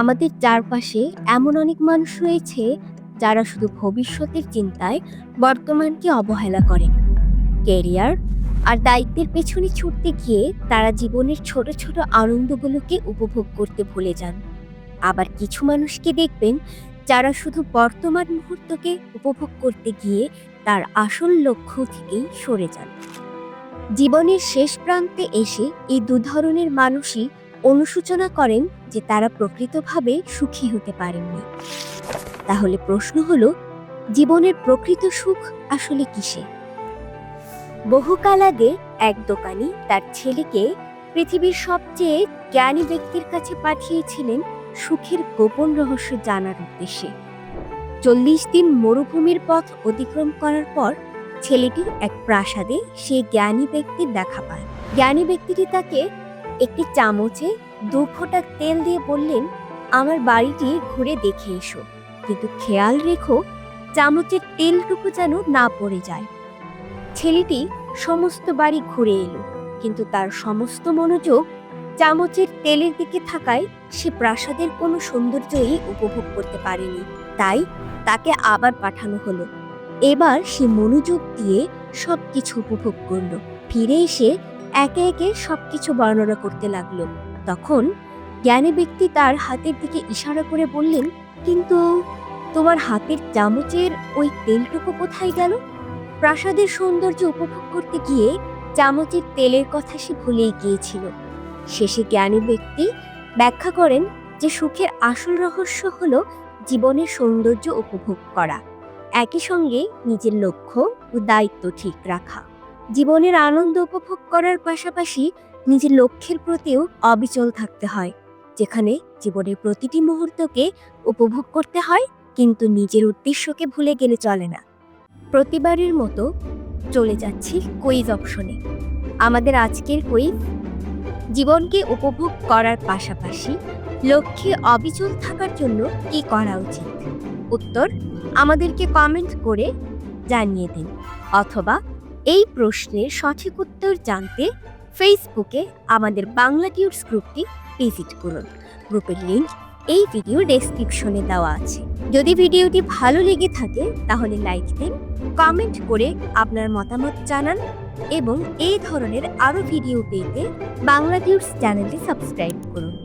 আমাদের চারপাশে এমন অনেক মানুষ রয়েছে যারা শুধু ভবিষ্যতের চিন্তায় বর্তমানকে অবহেলা করেন। কেরিয়ার আর দায়িত্বের পেছনে ছুটতে গিয়ে তারা জীবনের ছোট ছোট আনন্দগুলোকে উপভোগ করতে ভুলে যান। আবার কিছু মানুষকে দেখবেন যারা শুধু বর্তমান মুহূর্তকে উপভোগ করতে গিয়ে তার আসল লক্ষ্য থেকেই সরে যান। জীবনের শেষ প্রান্তে এসে এই দু ধরনের মানুষই অনুশোচনা করেন যে তারা প্রকৃতভাবে সুখী হতে পারেননি। তাহলে প্রশ্ন হলো, জীবনের প্রকৃত সুখ আসলে কিসে? বহুকাল আগে এক দোকানি তার ছেলেকে পৃথিবীর সবচেয়ে জ্ঞানী ব্যক্তির কাছে পাঠিয়েছিলেন সুখের গোপন রহস্য জানার উদ্দেশ্যে। চল্লিশ দিন মরুভূমির পথ অতিক্রম করার পর ছেলেটি এক প্রাসাদে সে জ্ঞানী ব্যক্তির দেখা পায়। জ্ঞানী ব্যক্তিটি তাকে একটি চামচে দু ফোঁটা তেল দিয়ে বললেন, আমার বাড়িটি ঘুরে দেখে এসো। কিন্তু খেয়াল রেখো, চামচের তেলটুকু যেন না পড়ে যায়। ছেলেটি সমস্ত বাড়ি ঘুরে এলো, কিন্তু তার সমস্ত মনোযোগ চামচের তেলের দিকে থাকায় সে প্রাসাদের কোনো সৌন্দর্যই উপভোগ করতে পারেনি। তাই তাকে আবার পাঠানো হলো। এবার সে মনোযোগ দিয়ে সবকিছু উপভোগ করল। ফিরে এসে একে একে সব কিছু বর্ণনা করতে লাগল। তখন জ্ঞানী ব্যক্তি তার হাতের দিকে ইশারা করে বললেন, কিন্তু তোমার হাতের চামচের ওই তেলটুকু কোথায় গেল? প্রাসাদের সৌন্দর্য উপভোগ করতে গিয়ে চামচের তেলের কথা সে ভুলেই গিয়েছিল। শেষে জ্ঞানী ব্যক্তি ব্যাখ্যা করেন যে সুখের আসল রহস্য হল জীবনের সৌন্দর্য উপভোগ করা। একই সঙ্গে নিজের লক্ষ্য ও দায়িত্ব ঠিক রাখা। জীবনের আনন্দ উপভোগ করার পাশাপাশি নিজের লক্ষ্যের প্রতিও অবিচল থাকতে হয়, যেখানে জীবনের প্রতিটি মুহূর্তকে উপভোগ করতে হয়, কিন্তু নিজের উদ্দেশ্যকে ভুলে গেলে চলে না। প্রতিবারের মতো চলে যাচ্ছি কুইজ অপশনে আমাদের আজকের কুইজ জীবনকে উপভোগ করার পাশাপাশি লক্ষ্যে অবিচল থাকার জন্য কি করা উচিত? উত্তর আমাদেরকে কমেন্ট করে জানিয়ে দিন, অথবা এই প্রশ্নের সঠিক উত্তর জানতে ফেসবুকে আমাদের বাংলা টিউটস গ্রুপটি ভিজিট করুন। গ্রুপের লিঙ্ক এই ভিডিও ডেসক্রিপশনে দেওয়া আছে। যদি ভিডিওটি ভালো লেগে থাকে, তাহলে লাইক দিন, কমেন্ট করে আপনার মতামত জানান এবং এই ধরনের আরও ভিডিও পেতে বাংলা টিউটস চ্যানেলটি সাবস্ক্রাইব করুন।